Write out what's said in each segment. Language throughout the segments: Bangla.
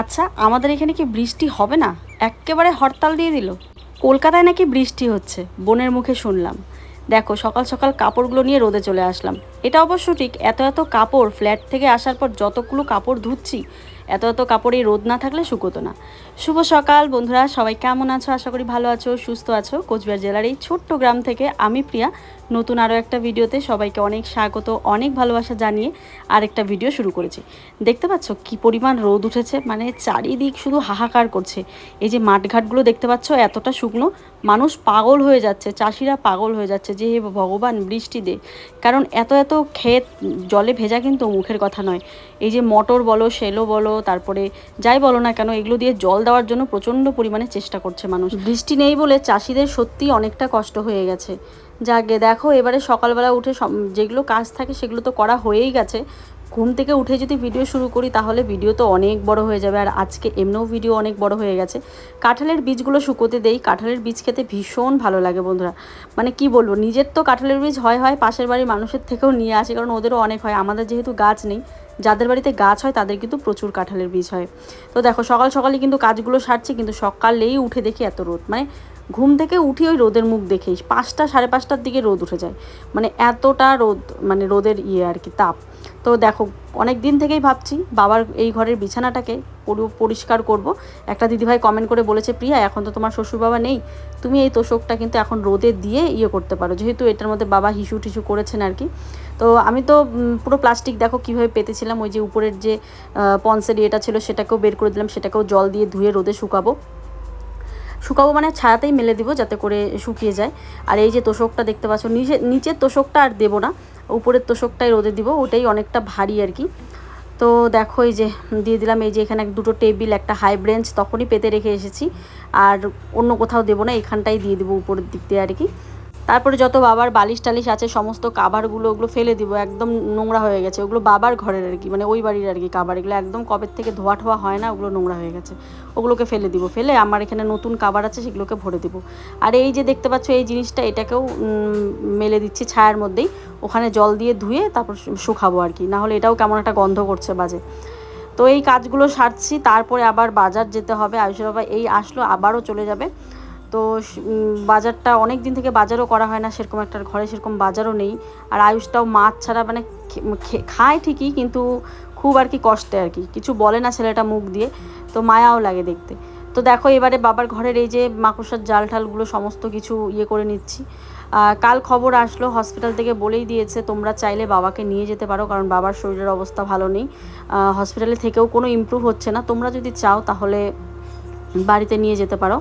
আচ্ছা আমাদের এখানে কি বৃষ্টি হবে না? একেবারে হরতাল দিয়ে দিল। কলকাতায় নাকি বৃষ্টি হচ্ছে, বোনের মুখে শুনলাম। দেখো, সকাল সকাল কাপড়গুলো নিয়ে রোদে চলে আসলাম। এটা অবশ্য ঠিক, এত এত কাপড়, ফ্ল্যাট থেকে আসার পর যতগুলো কাপড় ধুচ্ছি, এত এত কাপড় রোদ না থাকলে শুকোতো না। শুভ সকাল, বন্ধুরা, সবাই কেমন আছো? আশা করি ভালো আছো, সুস্থ আছো। কোচবিহার জেলার এই ছোট্ট গ্রাম থেকে আমি প্রিয়া। নতুন আরও একটা ভিডিওতে সবাইকে অনেক স্বাগত, অনেক ভালোবাসা জানিয়ে আরেকটা ভিডিও শুরু করেছি। দেখতে পাচ্ছ কি পরিমাণ রোদ উঠেছে মানে চারিদিক শুধু হাহাকার করছে। এই যে মাঠঘাটগুলো দেখতে পাচ্ছ এতটা শুকনো, মানুষ পাগল হয়ে যাচ্ছে, চাষিরা পাগল হয়ে যাচ্ছে, যে হে ভগবান বৃষ্টি দে। কারণ এত এত ক্ষেত জলে ভেজা কিন্তু মুখের কথা নয়। এই যে মটর বলো, সেলো বলো, তারপরে যাই বলো না কেন, এগুলো দিয়ে জল দেওয়ার জন্য প্রচণ্ড পরিমাণে চেষ্টা করছে মানুষ। বৃষ্টি নেই বলে চাষিদের সত্যি অনেকটা কষ্ট হয়ে গেছে। যাকে দেখো এবারে সকালবেলা উঠে যেগুলো কাজ থাকে সেগুলো তো করা হয়েই গেছে। ঘুম থেকে উঠে যদি ভিডিও শুরু করি, তাহলে ভিডিও তো অনেক বড় হয়ে যাবে। আর আজকে এমনিও ভিডিও অনেক বড় হয়ে গেছে। কাঁঠালের বীজগুলো শুকোতে দেই। কাঁঠালের বীজ খেতে ভীষণ ভালো লাগে বন্ধুরা। মানে কি বলব, নিজের তো কাঁঠালের বীজ হয় হয় পাশের বাড়ির মানুষের থেকেও নিয়ে আসে, কারণ ওদেরও অনেক হয়। আমাদের যেহেতু গাছ নেই, যাদের বাড়িতে গাছ হয়, তাদের কিন্তু প্রচুর কাঁঠালের বীজ হয়। তো দেখো, সকাল সকালে কিন্তু কাজগুলো সারছে, কিন্তু সকালেই উঠে দেখি এত রোদ। মানে ঘুম থেকে উঠি ওই রোদের মুখ দেখেই, পাঁচটা সাড়ে পাঁচটার দিকে রোদ উঠে যায়। মানে এতটা রোদ মানে রোদের ইয়ে আর কি, তাপ। তো দেখো, অনেক দিন থেকেই ভাবছি, বাবার এই ঘরের বিছানাটাকে পুরো, পরিষ্কার করব। একটা দিদিভাই কমেন্ট করে বলেছে, প্রিয়া, এখন তো তোমার শ্বশুর বাবা নেই। তুমি এই তোষকটা কিন্তু এখন রোদে দিয়ে ইয়ে করতে পারো। যেহেতু এটার মধ্যে বাবা হিসু টিসু করেছেন আর কি। তো আমি তো পুরো প্লাস্টিক দেখো কীভাবে পেতেছিলাম। ওই যে উপরের যে পন্সের ইয়েটা ছিল, সেটাকেও বের করে দিলাম। সেটাকেও জল দিয়ে ধুয়ে রোদে শুকাবো। শুকাবো মানে ছায়াতেই মেলে দিব যাতে করে শুকিয়ে যায়। আর এই যে তোষকটা দেখতে পাচ্ছ, নিচে, নিচের তোষকটা আর দেবো না, উপরের তোষকটাই রোদে দিব, ওটাই অনেকটা ভারী আর কি। তো দেখো এই যে, দিয়ে দিলাম এই যে এখানে দুটো টেবিল, একটা হাই ব্রেঞ্চ তখনই পেতে রেখে এসেছি। আর অন্য কোথাও দেবো না, এখানটাই দিয়ে দেবো উপরের দিক দিয়ে আর কি। তারপরে যত বাবার বালিশ টালিশ আছে, সমস্ত কাভারগুলো ওগুলো ফেলে দিব, একদম নোংরা হয়ে গেছে। ওগুলো বাবার ঘরের আর কি মানে ওই বাড়ির আর কি কাবার। এগুলো একদম কবের থেকে ধোয়া ঠোয়া হয় না, ওগুলো নোংরা হয়ে গেছে। ওগুলোকে ফেলে দিব, ফেলে আমার এখানে নতুন কাবার আছে, সেগুলোকে ভরে দিব। আর এই যে দেখতে পাচ্ছ, এই জিনিসটা এটাকেও মেলে দিচ্ছি ছায়ার মধ্যেই। ওখানে জল দিয়ে ধুয়ে তারপর শুকাবো আর কি। নাহলে এটাও কেমন একটা গন্ধ করছে বাজে। তো এই কাজগুলো সারছি, তারপরে আবার বাজার যেতে হবে। আয়ুষের বাবা এই আসলো, আবারও চলে যাবে। তো বাজারটা অনেক দিন থেকে বাজারও করা হয় না, সেরকম একটা ঘরে সেরকম বাজারও নেই। আর আয়ুষটাও মাছ ছাড়া মানে খায় ঠিকই, কিন্তু খুব আর কি কষ্টে আর কি। কিছু বলে না ছেলেটা মুখ দিয়ে, তো মায়াও লাগে দেখতে। তো দেখো, এবারে বাবার ঘরের এই যে মাকড়সার জাল ঠালগুলো সমস্ত কিছু ইয়ে করে নিচ্ছি। কাল খবর আসলো, হসপিটাল থেকে বলেই দিয়েছে, তোমরা চাইলে বাবাকে নিয়ে যেতে পারো, কারণ বাবার শরীরের অবস্থা ভালো নেই। হসপিটালে থেকেও কোনো ইমপ্রুভ হচ্ছে না। তোমরা যদি চাও, তাহলে বাড়িতে নিয়ে যেতে পারো।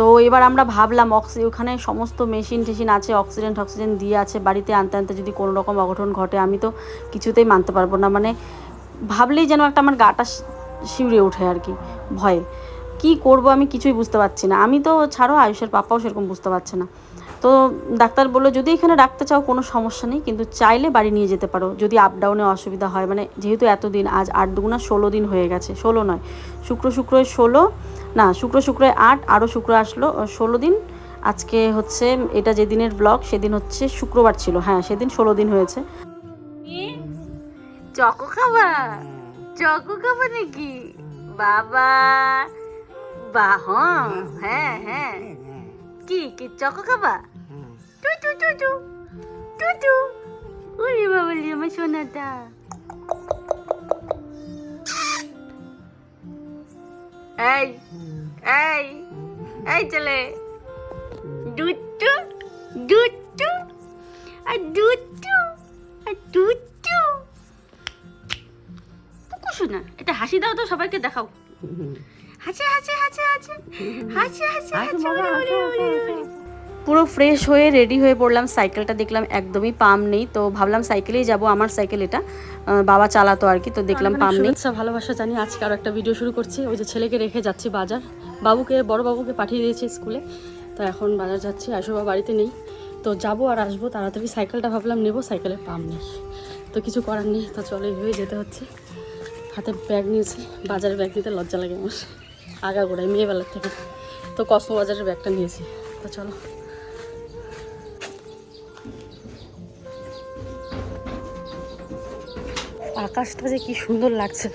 তো এবার আমরা ভাবলাম অক্সি ওখানে সমস্ত মেশিন টেশিন আছে অক্সিজেন টক্সিজেন দিয়ে আছে, বাড়িতে আনতে আনতে যদি কোনো রকম অঘটন ঘটে, আমি তো কিছুতেই মানতে পারব না। মানে ভাবলেই যেন একটা আমার গাটা শিউরে ওঠে আর কি, ভয়ে। কি করব আমি কিছুই বুঝতে পারছি না। আমি তো ছাড়ো, আয়ুষের পাপাও সেরকম বুঝতে পারছে না। তো ডাক্তার বলল, যদি এখানে রাখতে চাও কোনো সমস্যা নেই, কিন্তু চাইলে বাড়ি নিয়ে যেতে পারো। যদি আপ ডাউনে অসুবিধা হয়। মানে যেহেতু এতদিন, আজ আট দুগুণা ষোলো দিন হয়ে গেছে, ষোলো নয়। শুক্র শুক্রয় ষোলো, না, শুক্র শুক্রয় আট, আরও শুক্র আসলো ষোলো দিন। আজকে হচ্ছে, এটা যেদিনের ব্লগ সেদিন হচ্ছে শুক্রবার ছিল। হ্যাঁ সেদিন ষোলো দিন হয়েছে। চকো খাবা? চকো খাবা নাকি? বাবা! বাহ হ্যাঁ হ্যাঁ। কি কি, চকো খাবা? এই এই এই চলে আর দুটু আর দুটু কুকু শোনা এটা হাসি দাও তো সবাইকে দেখাও হাসি হাসি হাসি হাসি হাসি হাসি হাসি ওরে। পুরো ফ্রেশ হয়ে রেডি হয়ে পড়লাম। সাইকেলটা দেখলাম একদমই পাম নেই। তো ভাবলাম সাইকেলেই যাব আমার সাইকেল এটা। বাবা চালাতো আর কি তো দেখলাম পাম নেই। ভালোবাসা জানি আজকে আরও একটা ভিডিও শুরু করছি। ওই যে ছেলেকে রেখে যাচ্ছি বাজার। বাবুকে বড় বাবুকে পাঠিয়ে দিয়েছি স্কুলে তো এখন বাজার যাচ্ছি আশুবা বাড়িতে নেই। তো যাব আর আসব তাড়াতাড়ি সাইকেলটা ভাবলাম নেব সাইকেলের পাম নেই। তো কিছু করার নেই তো চলো হয়ে যেতে হচ্ছে। হাতে ব্যাগ নিয়েছি বাজারে ব্যাগ নিতে লজ্জা লাগে আমার। আগা গোড়ায় মেয়েবেলার থেকে। তো কসমো বাজারের ব্যাগটা নিয়েছি। তো চলো। আকাশটা যে কি সুন্দর লাগছে।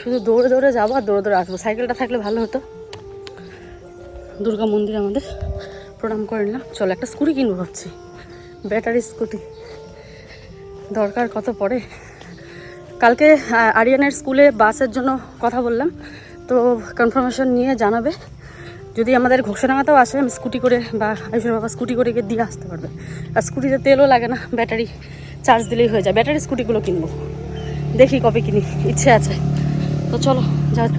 শুধু দৌড়ে দৌড়ে যাব আর দৌড়ে দৌড়ে আসব। সাইকেলটা থাকলে ভালো হতো। দুর্গা মন্দির আমাদের। প্রণাম করে নিলাম। চলো, একটা স্কুটি কিনবো ভাবছি। Battery scooty. দরকার কত পড়ে? কালকে আরিয়ানের স্কুলে বাসের জন্য কথা বললাম। তো কনফার্মেশন নিয়ে জানাবে। যদি আমাদের ঘোষণাতেও আসে, আমি স্কুটি করে বা আয়ুষের বাবা স্কুটি করে গিয়ে দিয়ে আসতে পারবে। আর স্কুটিতে তেলও লাগে না, ব্যাটারি চার্জ দিলেই হয়ে যায়। ব্যাটারি স্কুটিগুলো কিনবো। দেখি কবে কিনি ইচ্ছে আছে তো চলো যাক।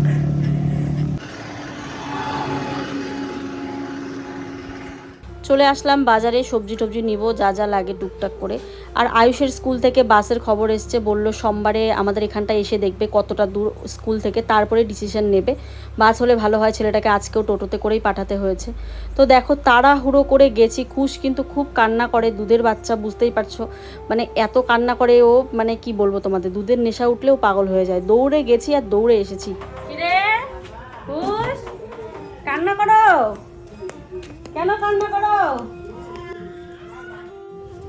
চলে আসলাম বাজারে, সবজি টবজি নিব, যা যা লাগে টুকটাক করে। আর আয়ুষের স্কুল থেকে বাসের খবর এসছে, বলল সোমবারে আমাদের এখানটা এসে দেখবে কতটা দূর স্কুল থেকে, তারপরে ডিসিশন নেবে। বাস হলে ভালো হয়, ছেলেটাকে আজকেও টোটোতে করেই পাঠাতে হয়েছে। তো দেখো, তাড়াহুড়ো করে গেছি, খুশ কিন্তু খুব কান্না করে, দুধের বাচ্চা বুঝতেই পারছ। মানে এত কান্না করে ও মানে কি বলব তোমাদের, দুধের নেশা উঠলেও পাগল হয়ে যায়। দৌড়ে গেছি আর দৌড়ে এসেছি। কান্না করো? কেন কান্না করো?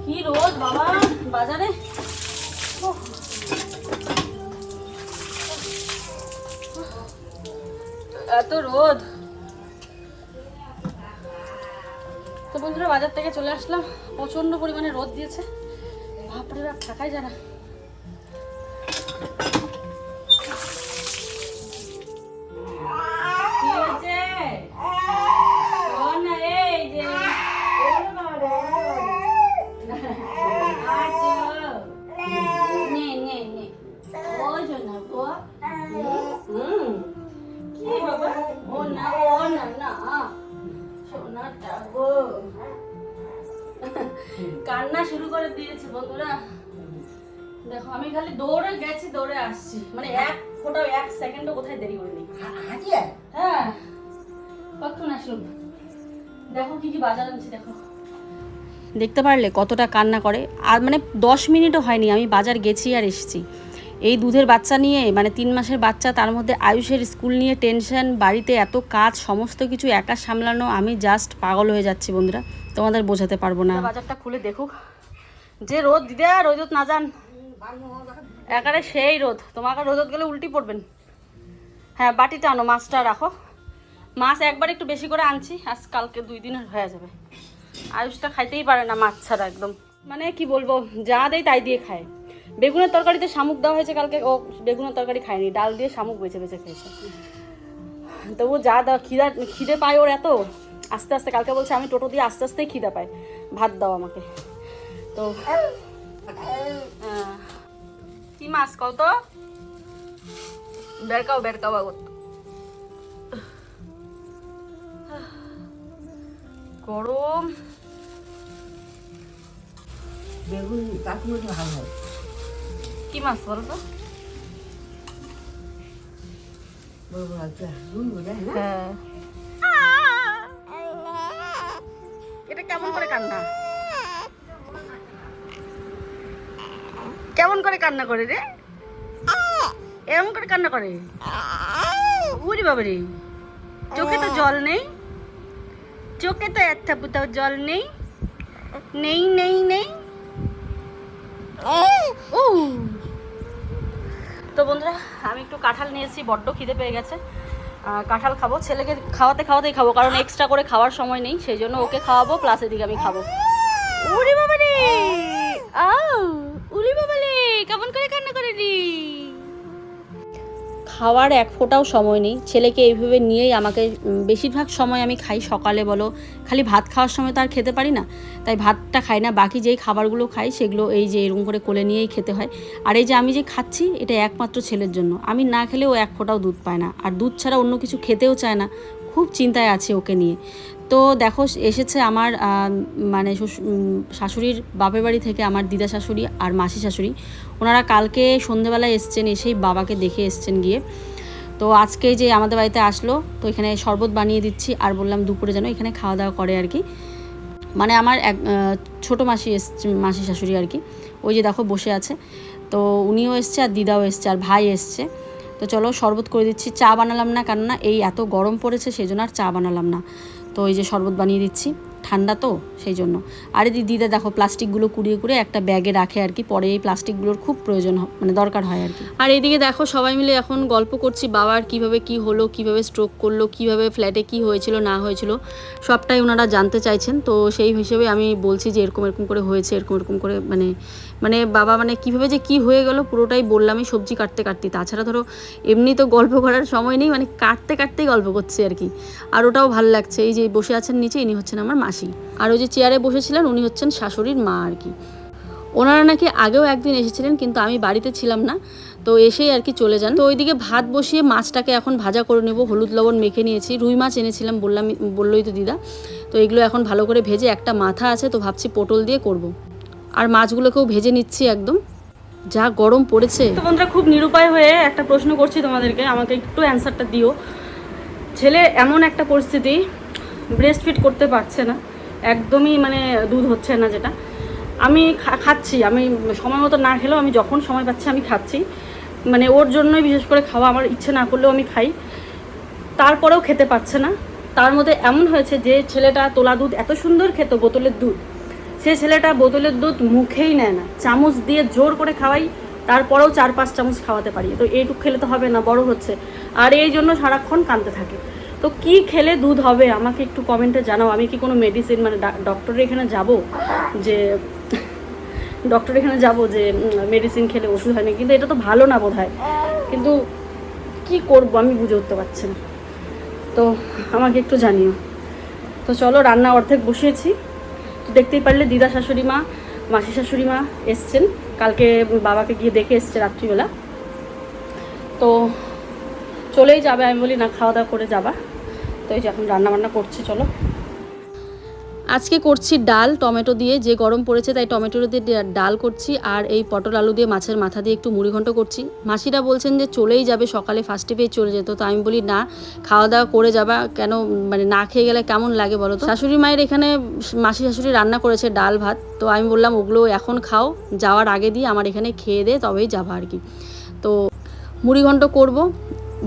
কি রোদ বাবা, বাজারে। এত রোদ। তো বন্ধুরা, বাজার থেকে চলে আসলাম। প্রচণ্ড পরিমাণে রোদ দিয়েছে। বাপরে বাপ, থাকাই যায় আমি খালি দৌড়ে গেছি দৌড়ে আসছি। মানে এক ফোটাও এক সেকেন্ডও কোথায় দেরি করিনি হ্যাঁ। কখন আসুন দেখো কি কি বাজার আনছি দেখো। দেখতে পারলে কতটা কান্না করে। আর মানে দশ মিনিটও হয়নি আমি বাজার গেছি আর এসেছি। এই দুধের বাচ্চা নিয়ে মানে তিন মাসের বাচ্চা তার মধ্যে আয়ুষের স্কুল নিয়ে টেনশন বাড়িতে এত কাজ সমস্ত কিছু একা সামলানো আমি জাস্ট পাগল হয়ে যাচ্ছি বন্ধুরা। তোমাদের বোঝাতে পারব না। বাজারটা খুলে দেখুক যে রোদ দিদে রোদ না যান। একারে সেই রোদ। তোমাকে রোদত গেলে উল্টি পড়বেন। হ্যাঁ বাটিটা আনো, মাছটা রাখো। মাছ একবার একটু বেশি করে আনছি, আজ কালকে দুই দিনের হয়ে যাবে। আয়ুষটা খাইতেই পারে না মাছ ছাড়া একদম। মানে কি বলব, যা দেয় তাই দিয়ে খায়। বেগুনের তরকারিতে শামুক দেওয়া হয়েছে কালকে, ও বেগুনের তরকারি খায়নি, ডাল দিয়ে শামুক বেছে বেছে খেয়েছে। তবু যা দাও খিদা, খিদে পায় ওর এত। আস্তে আস্তে, কালকে বলছে আমি টোটো দিয়ে আস্তে আস্তেই খিদা পাই ভাত দাও আমাকে। তো কি মাছ কও তো? বেরকাও বেরকাও আগত। গরম। বেগুন কাকুর ভালো হয়। কি মাছ বলো তো? না হ্যাঁ? এটা কেমন করে কান্না? করে কান্না করে রে? এমন করে কান্না করে? উরি বাবা রে। চোখে তো জল নেই। চোখে তো একটা পুতাও জল নেই। নেই নেই নেই। ও। তো বন্ধুরা আমি একটু কাঁঠাল নিয়েছি বড্ড খিদে পেয়ে গেছে। কাঁঠাল খাব। ছেলেকে খাওয়াতে খাওয়াতেই খাব কারণ এক্সট্রা করে খাওয়ার সময় নেই সেই জন্য ওকে খাওয়াবো প্লাস এদিকে আমি খাব। উরি বাবা রে। আউ উরি বাবা কেমন করে কান্না করে রে? খাওয়ার এক ফোঁটাও সময় নেই। ছেলেকে এইভাবে নিয়েই আমাকে বেশিরভাগ সময় আমি খাই সকালে বলো। খালি ভাত খাওয়ার সময় তো আর খেতে পারি না। তাই ভাতটা খাই না। বাকি যেই খাবারগুলো খাই সেগুলো এই যে এরকম করে কোলে নিয়েই খেতে হয়। আর এই যে আমি যে খাচ্ছি, এটা একমাত্র ছেলের জন্য। আমি না খেলে ও এক ফোঁটাও দুধ পায় না। আর দুধ ছাড়া অন্য কিছু খেতেও চায় না। খুব চিন্তায় আছে ওকে নিয়ে। তো দেখো, এসেছে আমার মানে শাশুড়ির বাপের বাড়ি থেকে আমার দিদা শাশুড়ি আর মাসি শাশুড়ি। ওনারা কালকে সন্ধেবেলায় এসছেন, এসেই বাবাকে দেখে এসছেন গিয়ে। তো আজকে যে আমাদের বাড়িতে আসলো, তো এখানে শরবত বানিয়ে দিচ্ছি, আর বললাম দুপুরে যেন এখানে খাওয়া দাওয়া করে আর কি। মানে আমার এক ছোটো মাসি এসছে, মাসি শাশুড়ি আর কি। ওই যে দেখো বসে আছে। তো উনিও এসছে আর দিদাও এসছে, আর ভাই এসছে। তো চলো শরবত করে দিচ্ছি। চা বানালাম না কেননা এই এত গরম পড়েছে সেই জন্য আর চা বানালাম না। তো এই যে শরবত বানিয়ে দিচ্ছি। ঠান্ডা তো, সেই জন্য। আর এই দিদা দেখো, প্লাস্টিকগুলো কুড়িয়ে কুড়িয়ে একটা ব্যাগে রাখে আর কি, পরে এই প্লাস্টিকগুলোর খুব প্রয়োজন মানে দরকার হয় আর কি। আর এদিকে দেখো, সবাই মিলে এখন গল্প করছি বাবার কীভাবে কি হলো, কীভাবে স্ট্রোক করল, কীভাবে ফ্ল্যাটে কি হয়েছিল, না হয়েছিল, সবটাই ওনারা জানতে চাইছেন। তো সেই হিসেবে আমি বলছি যে এরকম এরকম করে হয়েছে, এরকম এরকম করে মানে মানে বাবা মানে কীভাবে যে কি হয়ে গেল পুরোটাই বললামই সবজি কাটতে কাটতে তাছাড়া ধরো এমনি তো গল্প করার সময় নেই মানে কাটতে কাটতেই গল্প করছি আর কি। আর ওটাও ভালো লাগছে, এই যে বসে আছেন নিচে, ইনি হচ্ছেন আমার মাসি। আর ওই যে চেয়ারে বসেছিলেন, উনি হচ্ছেন শাশুড়ির মা আর কি। ওনারা নাকি আগেও একদিন এসেছিলেন, কিন্তু আমি বাড়িতে ছিলাম না, তো এসেই আর কি চলে যান। তো ওইদিকে ভাত বসিয়ে মাছটাকে এখন ভাজা করে নেব, হলুদ লবণ মেখে নিয়েছি, রুই মাছ এনেছিলাম বললাম, বললোই তো দিদা। তো এগুলো এখন ভালো করে ভেজে একটা মাথা আছে, তো ভাবছি পটল দিয়ে করব। আর মাছগুলোকেও ভেজে নিচ্ছি একদম। যা গরম পড়েছে। তো বন্ধুরা, খুব নিরুপায় হয়ে একটা প্রশ্ন করছি তোমাদেরকে। আমাকে একটু অ্যান্সারটা দিও। ছেলে এমন একটা পরিস্থিতি ব্রেস্ট ফিট করতে পারছে না। একদমই মানে দুধ হচ্ছে না যেটা। আমি খাচ্ছি। আমি সময় মতো না খেলেও আমি যখন সময় পাচ্ছি আমি খাচ্ছি। মানে ওর জন্যই বিশেষ করে খাওয়া আমার ইচ্ছে না করলেও আমি খাই। তারপরেও খেতে পারছে না। তার মধ্যে এমন হয়েছে যে ছেলেটা তোলা দুধ, এত সুন্দর খেত বোতলের দুধ। সে ছেলেটা বোতলের দুধ মুখেই নেয় না। চামচ দিয়ে জোর করে খাওয়াই, তারপরেও চার পাঁচ চামচ খাওয়াতে পারি। তো এইটুক খেলে তো হবে না, বড় হচ্ছে। আর এই জন্য সারাক্ষণ কাঁদতে থাকে। তো কি খেলে দুধ হবে? আমাকে একটু কমেন্টে জানাও। আমি কি কোনো মেডিসিন মানে ডক্টরের এখানে যাব? যে ডক্টর এখানে যাব যে মেডিসিন খেলে ওষুধ হয়নি কিন্তু এটা তো ভালো না বোধ কিন্তু কি করব আমি বুঝে উঠতে পারছি না। তো আমাকে একটু জানিও। তো চলো, রান্না অর্ধেক বসিয়েছি। দেখতেই পারলে দিদা শাশুড়ি মা, মাসি শাশুড়ি মা এসছেন। কালকে বাবাকে গিয়ে দেখে এসছে রাত্রিবেলা। তো চলেই যাবে, আমি বলি না, খাওয়া দাওয়া করে যাবা। তো এই যে এখন রান্না বান্না করছি, চলো। আজকে করছি ডাল, টমেটো দিয়ে। যে গরম পড়েছে তাই টমেটো দিয়ে ডাল করছি আর এই পটল আলু দিয়ে মাছের মাথা দিয়ে একটু মুড়ি ঘন্ট করছি। মাসিরা বলছেন যে চলেই যাবে, সকালে ফার্স্টে পেয়ে চলে যেত। তো আমি বলি, না খাওয়া দাওয়া করে যাবা। কেন মানে না খেয়ে গেলে কেমন লাগে বলো তো? শাশুড়ি মায়ের এখানে মাসি শাশুড়ি রান্না করেছে ডাল, ভাত। তো আমি বললাম, ওগুলো এখন খাও, যাওয়ার আগে দিয়ে আমার এখানে খেয়ে দে, তবেই যাবা আর কি। তো মুড়িঘণ্ট করব।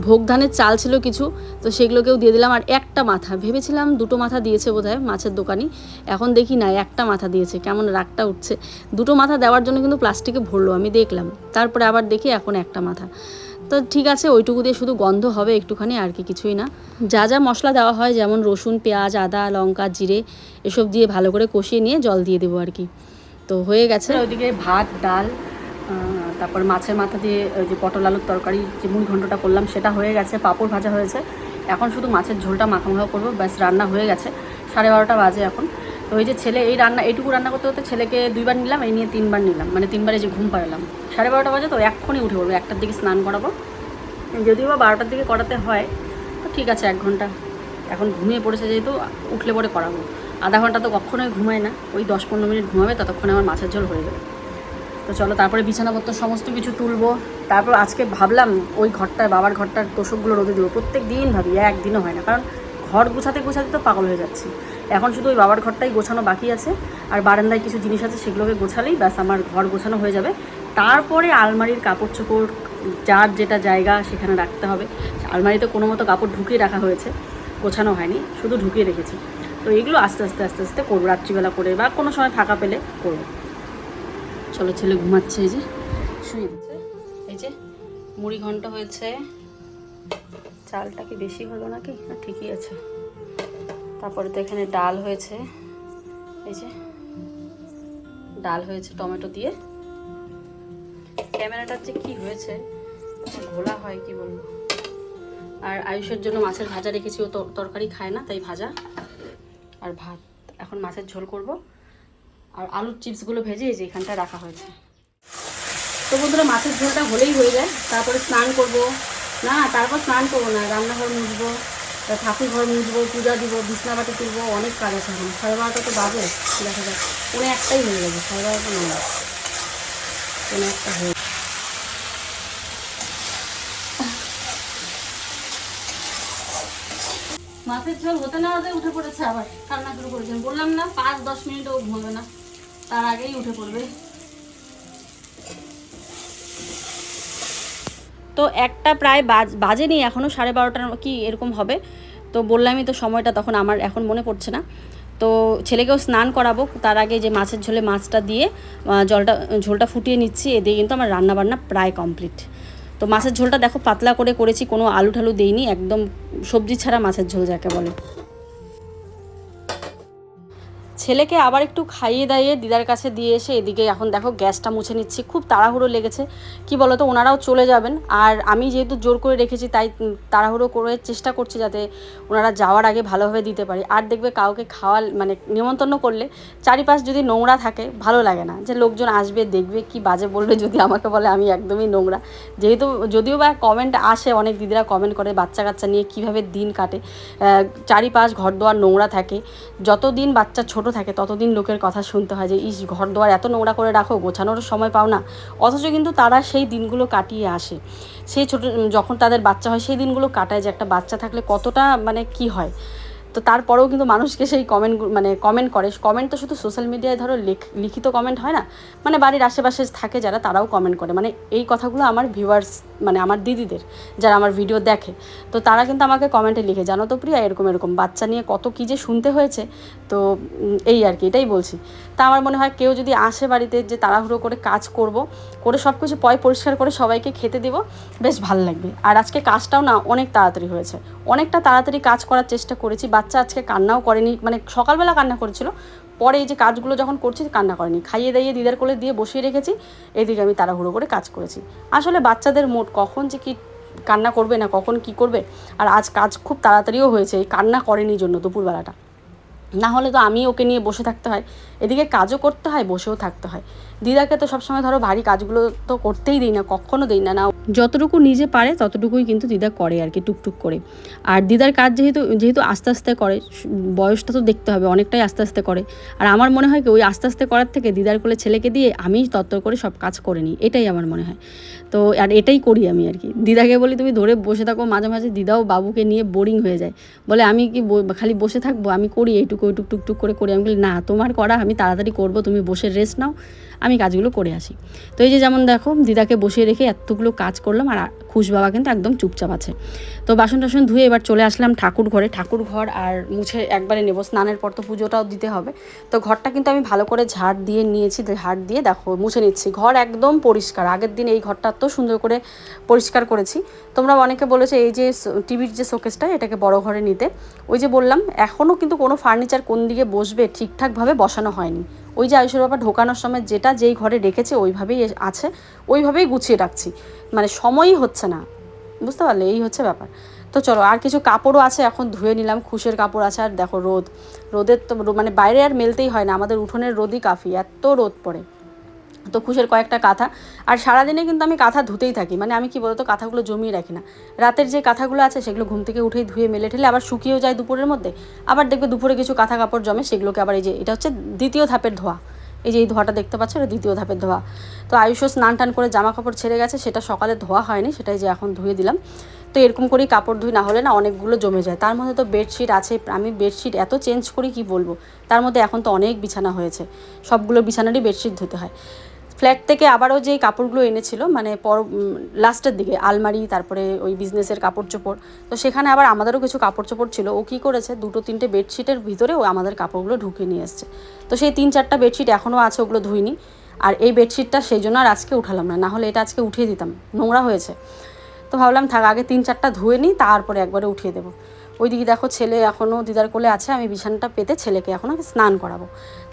ভোগ ধানের চাল ছিল কিছু, তো সেগুলোকেও দিয়ে দিলাম। আর একটা মাথা, ভেবেছিলাম দুটো মাথা দিয়েছে বোধহয় মাছের দোকানি, এখন দেখি না একটা মাথা দিয়েছে, কেমন রাগটা উঠছে। দুটো মাথা দেওয়ার জন্য কিন্তু প্লাস্টিকে ভরলো, আমি দেখলাম। তারপরে আবার দেখি এখন একটা মাথা। তো ঠিক আছে, ওইটুকু দিয়ে শুধু গন্ধ হবে একটুখানি, আর কি কিছুই না। যা যা মশলা দেওয়া হয়, যেমন রসুন, পেঁয়াজ, আদা, লঙ্কা, জিরে, এসব দিয়ে ভালো করে কষিয়ে নিয়ে জল দিয়ে দেবো আর কি। তো হয়ে গেছে। ওইদিকে ভাত, ডাল তারপর মাছের মাথা দিয়ে যে পটল আলুর তরকারি, যে মুড়ি ঘন্টটা করলাম, সেটা হয়ে গেছে, পাঁপড় ভাজা হয়েছে। এখন শুধু মাছের ঝোলটা মাখা মাখা করব, ব্যাস রান্না হয়ে গেছে, সাড়ে বারোটা বাজে এখন। তো ওই যে ছেলে, এই রান্না, এইটুকু রান্না করতে করতে ছেলেকে দুইবার নিলাম, এই নিয়ে তিনবার নিলাম মানে তিনবারে যে ঘুম পাড়ালাম। সাড়ে বারোটা বাজে, তো এক্ষুনি উঠে পড়ব, একটার দিকে স্নান করাবো। যদিও বা বারোটার দিকে করাতে হয়, তো ঠিক আছে, এক ঘণ্টা। এখন ঘুমিয়ে পড়েছে যেহেতু, উঠলে পরে করাবো। আধা ঘণ্টা তো কখনোই ঘুমায় না, ওই দশ পনেরো মিনিট ঘুমাবে, ততক্ষণে আমার মাছের ঝোল হয়ে যাবে। তো চলো তারপরে বিছানাপত্র সমস্ত কিছু তুলবো। তারপর আজকে ভাবলাম ওই ঘরটায় বাবার ঘরটার তোষকগুলো রোদে দেবো। প্রত্যেক দিন ভাবি, একদিনও হয় না। কারণ ঘর গোছাতে গোছাতে তো পাগল হয়ে যাচ্ছি। এখন শুধু ওই বাবার ঘরটাই গোছানো বাকি আছে। আর বারান্দায় কিছু জিনিস আছে সেগুলোকে গোছালেই ব্যাস আমার ঘর গোছানো হয়ে যাবে। তারপরে আলমারির কাপড় চোপড়, যার যেটা জায়গা সেখানে রাখতে হবে। আলমারিতে কোনো মতো কাপড় ঢুকিয়ে রাখা হয়েছে। গোছানো হয়নি, শুধু ঢুকিয়ে রেখেছি। তো এগুলো আস্তে আস্তে আস্তে আস্তে করব। রাত্রিবেলা করে বা কোনো সময় ফাঁকা পেলে করব। চলো ছেলে ঘুমাচ্ছে, এই যে শুয়ে দিচ্ছে এই যে মুড়ি ঘন্ট হয়েছে। চালটা কি বেশি হলো নাকি? না, ঠিকই আছে। তারপরে তো এখানে ডাল হয়েছে। এই যে ডাল হয়েছে টমেটো দিয়ে। ক্যামেরাটার যে কি হয়েছে ঘোলা হয়, কি বলব? আর আয়ুষের জন্য মাছের ভাজা রেখেছি, ও তর- তরকারি খায় না, তাই ভাজা। আর ভাত, এখন মাছের ঝোল করব। আর আলুর চিপসগুলো ভেজে এই যে এখানটা রাখা হয়েছে। তো বন্ধুরা, মাছের ঝোলটা হলেই হয়ে যায়। তারপরে স্নান করব। না, তারপর স্নান করব না, রান্নাঘর মুছবো ঠাকুর ঘর মুছবো, পূজা দিব, বিছনা বাটি তুলবো, অনেক কাজ আছে এখন। সাড়ে বারোটা তো বাজে, দেখা যাক। কোনো একটাই হয়ে যাবে সাড়ে বারোটা নয়। কোনো একটা হয়ে মাছের ঝোল হতে না হতে উঠে পড়েছে আবার, কান্না শুরু করেছেন বললাম না, পাঁচ দশ মিনিটও ঘুমাবে না। তার আগেই উঠে পড়বে। তো একটা প্রায় বাজ বাজেনি এখনও সাড়ে বারোটার কি এরকম হবে। তো বললামই তো সময়টা তখন আমার এখন মনে পড়ছে না। তো ছেলেকেও স্নান করাবো, তার আগে যে মাছের ঝোলে মাছটা দিয়ে জলটা, ঝোলটা ফুটিয়ে নিচ্ছি, এ দিয়ে কিন্তু আমার রান্নাবান্না প্রায় কমপ্লিট। তো মাছের ঝোলটা দেখো, পাতলা করে করেছি, কোনো আলু ঠালু দেইনি, একদম সবজি ছাড়া মাছের ঝোল যাকে বলে। ছেলেকে আবার একটু খাইয়ে দাইয়ে দিদার কাছে দিয়ে এসে এদিকে এখন দেখো গ্যাসটা মুছে নিচ্ছি, খুব তাড়াহুড়ো লেগেছে। কি বলো তো ওনারাও চলে যাবেন। আর আমি যেহেতু জোর করে রেখেছি, তাই তাড়াহুড়ো করে চেষ্টা করছি যাতে ওনারা যাওয়ার আগে ভালোভাবে দিতে পারি। আর দেখবে কাউকে খাওয়া মানে নিমন্ত্রণ করলে চারিপাশ যদি নোংরা থাকে, ভালো লাগে না। যে লোকজন আসবে, দেখবে কি বাজে বলবে যদি আমাকে বলে, আমি একদমই নোংরা। যেহেতু যদিও বা কমেন্ট আসে, অনেক দিদিরা কমেন্ট করে বাচ্চা কাচ্চা নিয়ে কীভাবে দিন কাটে। চারিপাশ ঘর দোয়ার নোংরা থাকে। যতদিন বাচ্চা ছোট থাকে, ততদিন লোকের কথা শুনতে হয় যে, ইস ঘর দোয়ার এত নোংরা করে রাখো গোছানোর সময় পাও না। অথচ কিন্তু তারা সেই দিনগুলো কাটিয়ে আসে। সেই ছোটো, যখন তাদের বাচ্চা হয়, সেই দিনগুলো কাটায় যে একটা বাচ্চা থাকলে কতটা মানে কি হয়। তো তারপরেও কিন্তু মানুষকে সেই কমেন্ট মানে কমেন্ট করে। কমেন্ট তো শুধু সোশ্যাল মিডিয়ায় ধরো লেখ- লিখিত কমেন্ট হয় না মানে বাড়ির আশেপাশে থাকে যারা তারাও কমেন্ট করে। মানে এই কথাগুলো আমার ভিউয়ার্স মানে আমার দিদিদের, যারা আমার ভিডিও দেখে, তো তারা কিন্তু আমাকে কমেন্টে লিখে, জানো তো প্রিয়া, এরকম এরকম, বাচ্চা নিয়ে কত কী যে শুনতে হয়েছে। তো এই আর কি, এটাই বলছি। তা আমার মনে হয় কেউ যদি আসে বাড়িতে যে তাড়াহুড়ো করে কাজ করব, করে সব কিছু পয় পরিষ্কার করে সবাইকে খেতে দিব, বেশ ভালো লাগবে। আর আজকে কাজটাও না অনেক তাড়াতাড়ি হয়েছে। অনেকটা তাড়াতাড়ি কাজ করার চেষ্টা করেছি বাচ্চা আজকে কান্নাও করেনি মানে সকালবেলা কান্না করেছিল, পরে এই যে কাজগুলো যখন করছি কান্না করেনি। খাইয়ে দাইয়ে দিদার কোলে দিয়ে বসিয়ে রেখেছি, এদিকে আমি তাড়াহুড়ো করে কাজ করেছি। আসলে বাচ্চাদের মোট কখন যে কি কান্না করবে না, কখন কি করবে, আর আজ কাজ খুব তাড়াতাড়িও হয়েছে, এই কান্না করেনি জন্য দুপুরবেলাটা। না হলে তো আমি ওকে নিয়ে বসে থাকতে হয়, এদিকে কাজও করতে হয়, বসেও থাকতে হয়। দিদাকে তো সবসময় ধরো ভারী কাজগুলো তো করতেই দিই না, কখনো দিই না। না যতটুকু নিজে পারে ততটুকুই কিন্তু দিদা করে আর কি, টুকটুক করে। আর দিদার কাজ যেহেতু যেহেতু আস্তে আস্তে করে, বয়সটা তো দেখতে হবে, অনেকটাই আস্তে আস্তে করে। আর আমার মনে হয় কি, ওই আস্তে আস্তে করার থেকে দিদার কোলে ছেলেকে দিয়ে আমি তত্তর করে সব কাজ করে নিই, এটাই আমার মনে হয়। তো, আর এটাই করি আমি আর কি। দিদাকে বলি, তুমি ধরে বসে থাকো, মাঝে মাঝে দিদাও বাবুকে নিয়ে বোরিং হয়ে যায়। বলে, আমি কি খালি বসে থাকব? আমি করি এইটুকু ওইটুক টুকটুক করে করি। আমি বলি, না, তোমার করা আমি তাড়াতাড়ি করব, তুমি বসে রেস্ট নাও। আমি কাজগুলো করে আসি। তো এই যে যেমন দেখো, দিদাকে বসিয়ে রেখে এতগুলো কাজ করলাম আর খুশ বাবা কিন্তু একদম চুপচাপ আছে। তো বাসন টাসন ধুয়ে এবার চলে আসলাম ঠাকুর ঘরে। ঠাকুর ঘর আর মুছে একবারে নেব। স্নানের পর তো পুজোটাও দিতে হবে। তো ঘরটা কিন্তু আমি ভালো করে ঝাড় দিয়ে নিয়েছি ঝাড় দিয়ে দেখো, মুছে নিচ্ছি। ঘর একদম পরিষ্কার। আগের দিন এই ঘরটা এত সুন্দর করে পরিষ্কার করেছি। তোমরা অনেকে বলেছ এই যে টিভির যে শোকেসটা, এটাকে বড় ঘরে নিতে। ওই যে বললাম এখনও কিন্তু কোনো ফার্নিচার কোন দিকে বসবে ঠিকঠাকভাবে বসানো হয়নি। ওই যে আয়ুষের বাবা ঢোকানোর সময় যেটা যেই ঘরে রেখেছে, ওইভাবেই আছে। ওইভাবেই গুছিয়ে রাখছি। মানে সময়ই হচ্ছে না। বুঝতে পারলে, এই হচ্ছে ব্যাপার। তো চলো, আর কিছু কাপড়ও আছে, এখন ধুয়ে নিলাম। খুশের কাপড় আছে, আর দেখো রোদ। রোদের তো মানে বাইরে আর মেলতেই হয় না। আমাদের উঠোনের রোদই কাফি, এত রোদ পড়ে। তো খুশের কয়েকটা কাঁথা। আর সারাদিনে কিন্তু আমি কাঁথা ধুতেই থাকি। মানে আমি কি বলতো, কাঁথাগুলো জমিয়ে রাখি না। রাতের যে কাঁথাগুলো আছে, সেগুলো ঘুম থেকে উঠেই ধুয়ে মেলে ঠেলে আবার শুকিয়েও যায় দুপুরের মধ্যে। আবার দেখবে দুপুরে কিছু কাঁথা কাপড় জমে, সেগুলোকে আবার এই যে, এটা হচ্ছে দ্বিতীয় ধাপের ধোয়া। এই যে এই ধোয়াটা দেখতে পাচ্ছ এটা দ্বিতীয় ধাপের ধোয়া। তো আয়ুষ স্নান টান করে জামা কাপড় ছেড়ে গেছে, সেটা সকালে ধোয়া হয়নি, সেটাই যে এখন ধুয়ে দিলাম। তো এরকম করেই কাপড় ধুই, না হলে না অনেকগুলো জমে যায়। তার মধ্যে তো বেডশিট আছে, আমি বেডশিট এত চেঞ্জ করি কি বলব? তার মধ্যে এখন তো অনেক বিছানা হয়েছে, সবগুলো বিছানারই বেডশিট ধুতে হয়। ফ্ল্যাট থেকে আবারও যে কাপড়গুলো এনেছিল মানে পর লাস্টের দিকে, আলমারি, তারপরে ওই বিজনেসের কাপড় চোপড় তো সেখানে আবার আমাদেরও কিছু কাপড় চোপড় ছিল। ও কী করেছে, দুটো তিনটে বেডশিটের ভিতরে ও আমাদের কাপড়গুলো ঢুকিয়ে নিয়ে এসছে। তো সেই তিন চারটা বেডশিট এখনও আছে, ওগুলো ধুইনি। আর এই বেডশিটটা সেই জন্য আর আজকে উঠালাম না না হলে এটা আজকে উঠিয়ে দিতাম। নোংরা হয়েছে। তো ভাবলাম, থাক, আগে তিন চারটা ধুয়ে নিই, তারপরে একবারে উঠিয়ে দেবো। ওইদিকে দেখো ছেলে এখনও দিদার কোলে আছে, আমি বিছানাটা পেতে ছেলেকে এখন আমি স্নান করাবো।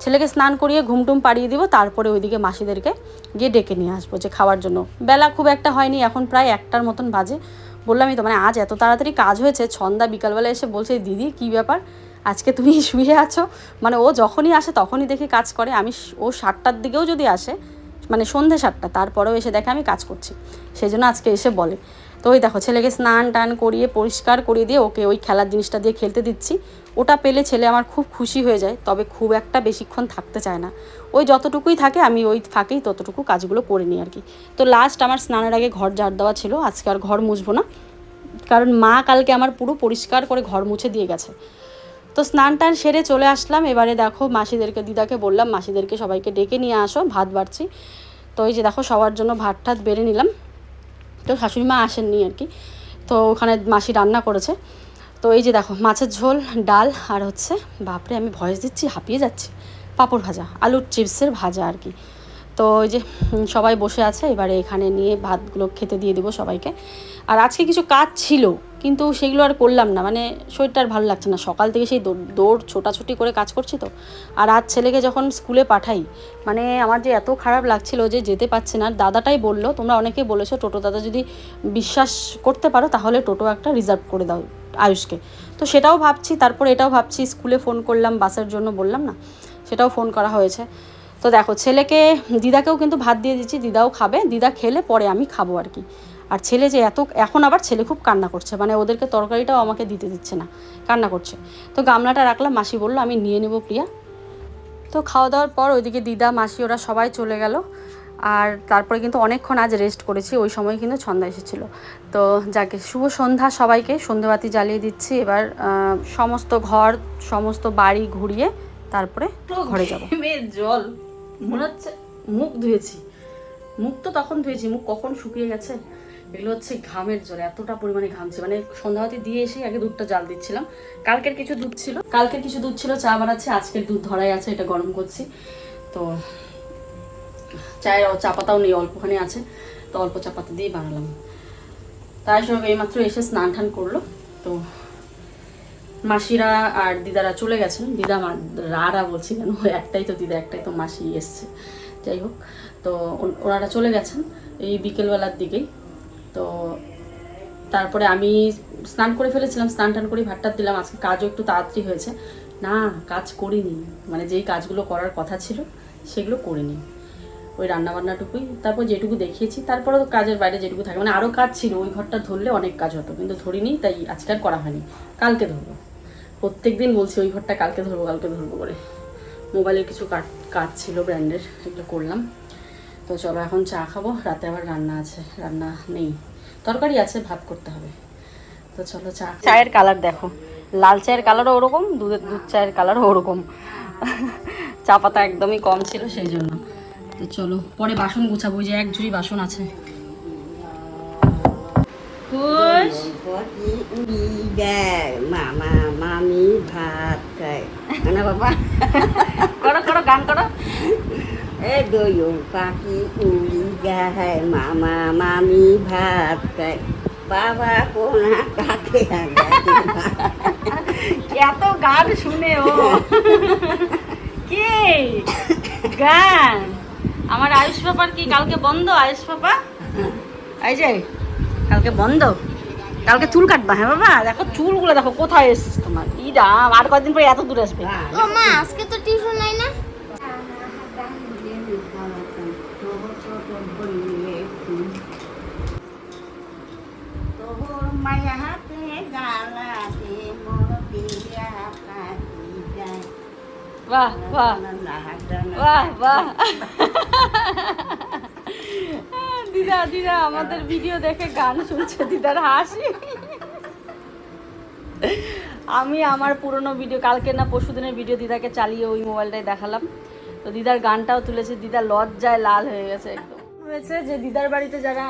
ছেলেকে স্নান করিয়ে ঘুমটুম পাড়িয়ে দিব, তারপরে ওইদিকে মাসিদেরকে গিয়ে ডেকে নিয়ে আসব যে খাওয়ার জন্য। বেলা খুব একটা হয়নি, এখন প্রায় একটার মতন বাজে। বললামই তো মানে আজ এত তাড়াতাড়ি কাজ হয়েছে, ছন্দা বিকালবেলা এসে বলছে, দিদি, কী ব্যাপার? আজকে তুমি শুয়ে আছো? মানে ও যখনই আসে তখনই দেখি কাজ করে, আমি ও সাতটার দিকেও যদি আসে মানে সন্ধে সাতটা, তারপরেও এসে দেখে আমি কাজ করছি। সেই জন্য আজকে এসে বলে। তো ওই দেখো, ছেলেকে স্নান টান করিয়ে, পরিষ্কার করিয়ে দিয়ে ওকে ওই খেলার জিনিসটা দিয়ে খেলতে দিচ্ছি। ওটা পেলে ছেলে আমার খুব খুশি হয়ে যায়, তবে খুব একটা বেশিক্ষণ থাকতে চায় না। ওই যতটুকুই থাকে, আমি ওই ফাঁকেই ততটুকু কাজগুলো করে নিই আর কি। তো লাস্ট আমার স্নানের আগে ঘর ঝাড় দেওয়া ছিল, আজকে আর ঘর মুছবো না। কারণ মা কালকে আমার পুরো পরিষ্কার করে ঘর মুছে দিয়ে গেছে। তো স্নান টান সেরে চলে আসলাম, এবারে দেখো মাসিদেরকে, দিদাকে বললাম, মাসিদেরকে সবাইকে ডেকে নিয়ে আসো, ভাত বাড়ছি। তো এই যে দেখো সবার জন্য ভাত টাত বেড়ে নিলাম। তো শাশুড়ি মা আসেননি আর কি। তো ওখানে মাসি রান্না করেছে। তো এই যে দেখো, মাছের ঝোল, ডাল আর হচ্ছে, বাপরে, আমি ভয়েস দিচ্ছি, হাঁপিয়ে যাচ্ছি। পাঁপড় ভাজা, আলুর চিপসের ভাজা আর কি। তো ওই যে সবাই বসে আছে, এবারে এখানে নিয়ে ভাতগুলো খেতে দিয়ে দেবো সবাইকে। আর আজকে কিছু কাজ ছিল। কিন্তু সেগুলো আর করলাম না। মানে শরীরটা আর ভালো লাগছে না। সকাল থেকে সেই দৌড়- ছোটাছুটি করে কাজ করছি তো। আর আজ ছেলেকে যখন স্কুলে পাঠাই মানে আমার যে এত খারাপ লাগছিল যে যেতে পারছে না দাদাটাই বলল, তোমরা অনেকে বলেছ টোটো, দাদা যদি বিশ্বাস করতে পারো তাহলে টোটো একটা রিজার্ভ করে দাও আয়ুষকে। তো সেটাও ভাবছি, তারপর এটাও ভাবছি, স্কুলে ফোন করলাম, বাসের জন্য বললাম না, সেটাও ফোন করা হয়েছে। তো দেখো, ছেলেকে, দিদাকেও কিন্তু ভাত দিয়ে দিচ্ছি, দিদাও খাবে, দিদা খেলে পরে আমি খাব আর কি। আর ছেলে যে এত এখন আবার ছেলে খুব কান্না করছে মানে ওদেরকে তরকারিটাও আমাকে দিতে দিচ্ছে না কান্না করছে। তো গামলাটা রাখলাম মাসি বলল আমি নিয়ে নেব প্রিয়া। তো খাওয়া দাওয়ার পর ওইদিকে দিদা মাসি ওরা সবাই চলে গেল। আর তারপরে কিন্তু অনেকক্ষণ আজ রেস্ট করেছি ওই সময় কিন্তু সন্ধ্যা এসেছিল। তো যাকে শুভ সন্ধ্যা সবাইকে সন্ধ্যাবাতি জ্বালিয়ে দিচ্ছি। এবার সমস্ত ঘর সমস্ত বাড়ি ঘুরিয়ে তারপরে ঘরে যাব। জল মনে হচ্ছে মুখ ধুয়েছি। মুখ তো তখন ধুয়েছি মুখ কখন শুকিয়ে গেছে? এগুলো হচ্ছে ঘামের জল এতটা পরিমাণে ঘামছে। মানে সন্ধ্যাবাতি দিয়ে এসে আগে দুধটা জাল দিচ্ছিলাম। কালকের কিছু দুধ ছিল। কালকের কিছু দুধ ছিল, চা বানাচ্ছি, আজকের দুধ ধরাই আছে, এটা গরম করছি। তো চায়ের চা পাতাও নেই, অল্পখানি আছে, তো অল্প চা পাতা দিয়ে বানালাম। তাই সব এইমাত্র এসে স্নান টান করল। তো মাসিরা আর দিদারা চলে গেছেন। দিদা রারা বলছি কেন একটাই তো দিদা, একটাই তো মাসি এসছে। যাই হোক, তো ওনারা চলে গেছেন। এই বিকেলবেলার দিকেই। তো তারপরে আমি স্নান করে ফেলেছিলাম, স্নান টান করে ভাতটা দিলাম, আজকে কাজও একটু তাড়াতাড়ি হয়েছে। না, কাজ করিনি মানে যেই কাজগুলো করার কথা ছিল সেগুলো করিনি। ওই রান্নাবান্নাটুকুই, তারপর যেটুকু দেখিয়েছি তারপরে তো কাজের বাইরে যেটুকু থাকে মানে আরও কাজ ছিল, ওই ঘরটা ধরলে অনেক কাজ হতো, কিন্তু ধরিনি, তাই আজকে আর করা হয়নি। কালকে ধরবো। প্রত্যেক দিন বলছি ওই ঘরটা কালকে ধরবো কালকে ধরবো করে। মোবাইলের কিছু কাজ কাজ ছিল, ব্র্যান্ডের, এগুলো করলাম। তো চলো এখন চা খাব। রাতে আবার রান্না আছে। রান্না নেই। তরকারি আছে ভাত করতে হবে। তো চলো চা চায়ের কালার দেখো। লাল চায়ের কালারও ওরকম দুধের দুধ চায়ের কালারও ওরকম। চা পাতা একদমই কম ছিল সেই জন্য। তো চলো পরে বাসন গুছাবো। যে এক ঝুড়ি বাসন আছে। খুশ মামা মামি ভাত খায়। না বাবা? করো করো গান করো। এ দোয়ন পাখি উড়ি গায় মামা মামি ভাত খায় বাবা কোনা কাকে এত গান শুনে ও কে গান আমার আয়ুষ পাপার কি কালকে বন্ধ আয়ুষ পাপা এই যে কালকে বন্ধ কালকে চুল কাটবা হ্যাঁ বাবা দেখো চুলগুলো দেখো কোথায় এসছে তোমার ই আর কয়েকদিন পরে এত দূর আসবে মা, আজকে তো টিউশন নাই না? হাতে গালাতে মোর যায়। বাহ বাহ। বাহ বাহ। দিদা দিদা আমাদের ভিডিও দেখে গান শুনছে দিদার হাসি। আমি আমার পুরনো ভিডিও কালকে না পরশু দিনের ভিডিও দিদাকে চালিয়ে ওই মোবাইলটাই দেখালাম। তো দিদার গানটাও তুলেছে দিদা লজ্জায় লাল হয়ে গেছে একদম। হয়েছে যে দিদার বাড়িতে যারা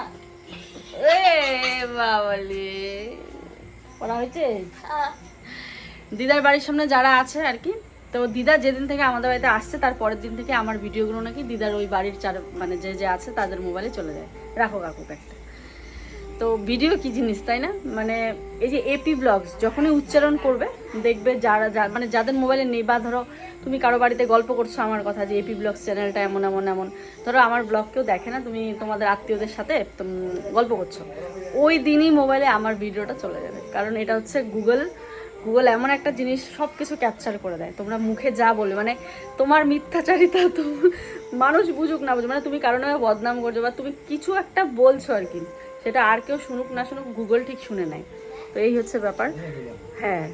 পড়া হয়েছে? দিদার বাড়ির সামনে যারা আছে আর কি তো দিদা যেদিন থেকে আমাদের বাড়িতে আসছে তার পরের দিন থেকে আমার ভিডিওগুলো নাকি দিদার ওই বাড়ির চার মানে যে যে আছে তাদের মোবাইলে চলে যায়। রাখো কাকু একটা তো ভিডিও কি জিনিস, তাই না? মানে এই যে এপি ব্লগস যখনই উচ্চারণ করবে, দেখবে যারা যা মানে যাদের মোবাইলে নেই, বা ধরো তুমি কারও বাড়িতে গল্প করছ আমার কথা যে এপি ব্লগস চ্যানেলটা এমন এমন এমন। ধরো আমার ব্লগ কেউ দেখে না, তুমি তোমাদের আত্মীয়দের সাথে গল্প করছ। ওই দিনই মোবাইলে আমার ভিডিওটা চলে যাবে। কারণ এটা হচ্ছে গুগল গুগল এমন একটা জিনিস সব কিছু ক্যাপচার করে দেয়। তোমরা মুখে যা বলে মানে তোমার মিথ্যাচারিতা তো মানুষ বুঝুক না বুঝুক। মানে তুমি কারও নামে বদনাম করছ, বা তুমি কিছু একটা বলছো আর কি। সেটা আর কেউ শুনুক না শুনুক গুগল ঠিক শুনে নেয়। তো এই হচ্ছে ব্যাপার। হ্যাঁ।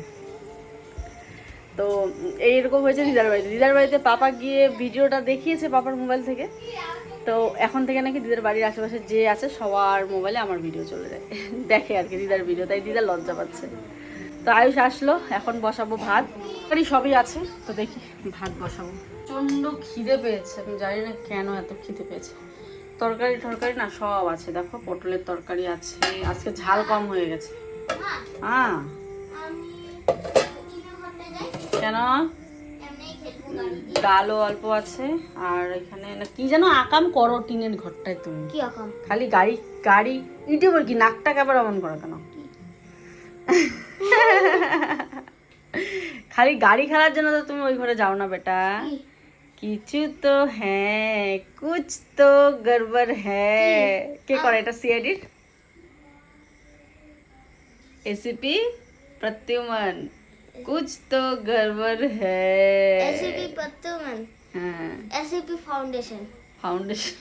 তো এইরকম হয়েছে দিদার বাড়িতে। দিদার বাড়িতে পাপা গিয়ে ভিডিওটা দেখিয়েছে পাপার মোবাইল থেকে। তো এখন থেকে নাকি দিদার বাড়ির আশেপাশে যে আছে সবার মোবাইলে আমার ভিডিও চলে যায়। দেখে আর কি দিদার ভিডিও, তাই দিদার লজ্জা পাচ্ছে। তো আয়ুষ আসলো, এখন বসাবো ভাত। তরকারি সবই আছে, তো দেখি ভাত বসাবো। প্রচণ্ড খিদে পেয়েছে, আমি জানি না কেন এত খিদে পেয়েছে। তরকারি টরকারি না সব আছে। দেখো পটলের তরকারি আছে। আজকে ঝাল কম হয়ে গেছে। হ্যাঁ। কেন? ডালও অল্প আছে। আর এখানে না কি যেন আকাম করো টিনের ঘরটায় তুমি। কি রকম খালি গাড়ি গাড়ি ইউটিউবার কি? নাকটা কেবার অমন করো কেন? খালি গাড়ি খেলার জন্য তো তুমি ওই ঘরে যাও না বেটা? কিছু তো হ্যাঁ কুছ তো গড়বড় হ্যাঁ কে করে এটা সিআইডির এসিপি প্রত্যুমন কুছ তো গড়বড় হ্যাঁ এসিপি পত্তুমন হ্যাঁ এসিপি ফাউন্ডেশন फाउंडेशन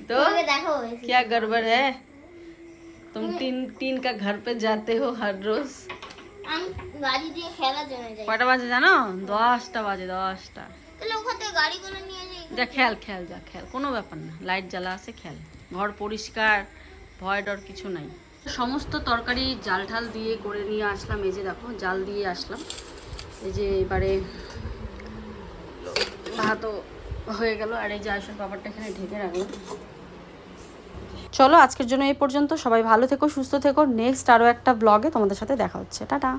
तो তোমাকে দেখো क्या गड़बड़ है तुम टीन टीन का घर पे जाते हो हर रोज আমি গাড়ি দিয়ে কটা বাজে জানো? দশটা বাজে দশটা। তাহলে ওখান থেকে গাড়িগুলো নিয়ে যাই। যা খেল খেল যা খেল। কোনো ব্যাপার না। লাইট জ্বালা আছে খেল। ঘর পরিষ্কার ভয় ডর কিছু নাই। সমস্ত তরকারি জাল ঠাল দিয়ে করে নিয়ে আসলাম। এই যে দেখো জাল দিয়ে আসলাম। এই যে এবারে ভাতও হয়ে গেল। আর এই যে আসল ব্যাপারটা এখানে ঢেকে রাখলাম। চলো আজকের জন্য এই পর্যন্ত। সবাই ভালো থেকো, সুস্থ থেকো। নেক্সট আরও একটা ব্লগে তোমাদের সাথে দেখা হচ্ছে। টাটা।